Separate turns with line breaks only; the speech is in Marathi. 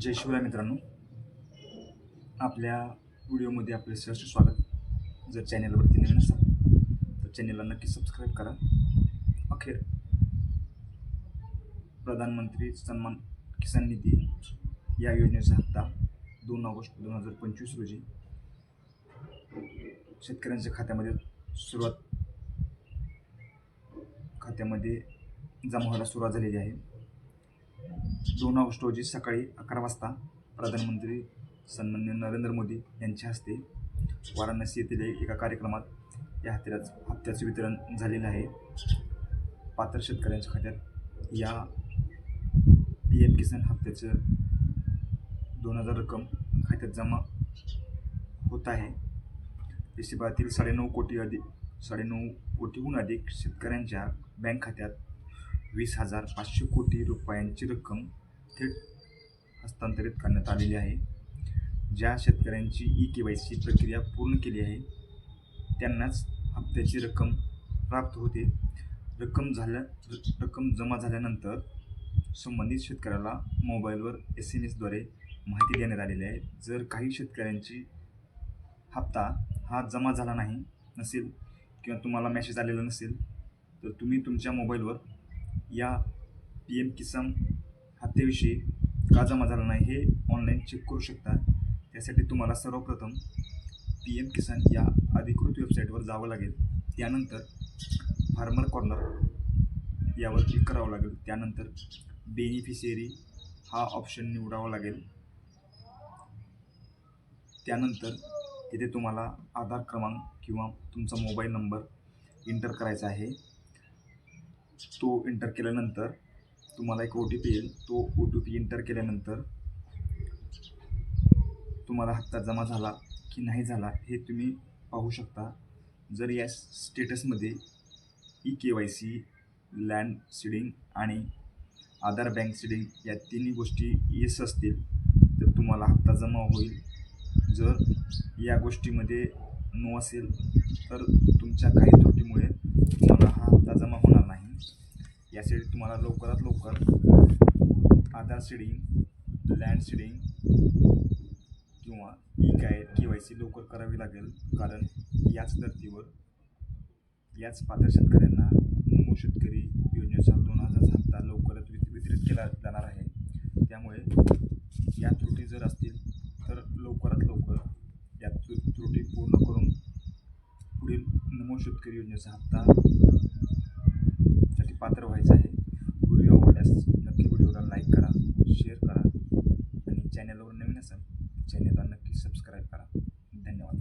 जय शिवराय मित्रांनो. आपल्या व्हिडिओमध्ये आपले सहर्ष स्वागत. जर चॅनलवरती नवीन असाल तर चॅनलला नक्की सबस्क्राईब करा. अखेर प्रधानमंत्री सन्मान किसान निधी या योजनेचा हप्ता दोन ऑगस्ट दोन हजार पंचवीस रोजी शेतकऱ्यांच्या खात्यामध्ये सुरुवात खात्यामध्ये जमा व्हायला सुरुवात झालेली आहे. दोन ऑगस्ट रोजी सकाळी अकरा वाजता प्रधानमंत्री सन्मान्य नरेंद्र मोदी यांच्या हस्ते वाराणसी येथील एका कार्यक्रमात या हत्याच हप्त्याचे वितरण झालेलं आहे. पात्र शेतकऱ्यांच्या खात्यात या पी एम किसान हप्त्याचं दोन हजार रक्कम खात्यात जमा होत आहे. देशभरातील साडेनऊ कोटी अधिक साडेनऊ कोटीहून अधिक शेतकऱ्यांच्या बँक खात्यात वीस हजार पाचशे कोटी रुपयांची रक्कम थेट हस्तांतरित करण्यात आलेली आहे. ज्या शेतकऱ्यांची ई के वाय सी प्रक्रिया पूर्ण केली आहे त्यांनाच हप्त्याची रक्कम प्राप्त होते. रक्कम झाल्या रक्कम जमा झाल्यानंतर संबंधित शेतकऱ्याला मोबाईलवर एस एम एसद्वारे माहिती देण्यात आलेली आहे. जर काही शेतकऱ्यांची हप्ता हा जमा झाला नाही नसेल किंवा तुम्हाला मेसेज आलेला नसेल तर तुम्ही तुमच्या मोबाईलवर या पी एम किसान हत्येविषयी का जमा झाला नाही हे ऑनलाईन चेक करू शकता. त्यासाठी तुम्हाला सर्वप्रथम पी एम किसान या अधिकृत वेबसाईटवर जावं लागेल. त्यानंतर फार्मर कॉर्नर यावर क्लिक करावं लागेल. त्यानंतर बेनिफिशियरी हा ऑप्शन निवडावा लागेल. त्यानंतर तिथे तुम्हाला आधार क्रमांक किंवा तुमचा मोबाईल नंबर इंटर करायचा आहे. तो इंटर केल्यानंतर तुम्हाला एक ओ टी पी येईल. तो ओ टी पी इंटर केल्यानंतर तुम्हाला हप्ता जमा झाला की नाही झाला हे तुम्ही पाहू शकता. जर या स्टेटसमध्ये E K Y C land seeding आणि आधार बँक सीडिंग या तिन्ही गोष्टी येस असतील तर तुम्हाला हप्ता जमा होईल. जर या गोष्टीमध्ये नो असेल तर तुमच्या काही त्रुटीमुळे तुम्हाला हा हप्ता जमा होणार यासाठी तुम्हाला लवकरात लवकर आधार सीडिंग लँड सीडिंग किंवा ई काय के वाय सी लवकर करावी लागेल. कारण याच धर्तीवर याच पात्र शेतकऱ्यांना नमो शेतकरी योजनेचा दोन हजार हप्ता लवकरच वितरित केला जाणार आहे. त्यामुळे या त्रुटी जर असतील तर लवकरात लवकर या त्रुटी पूर्ण करून पुढील नमो शेतकरी योजनेचा हप्ता पात्र व्हायचं आहे. व्हिडिओ आवडल्यास नक्की व्हिडिओला लाईक करा शेअर करा आणि चॅनलवर नवीन असाल चॅनलला नक्की सबस्क्राईब करा. धन्यवाद.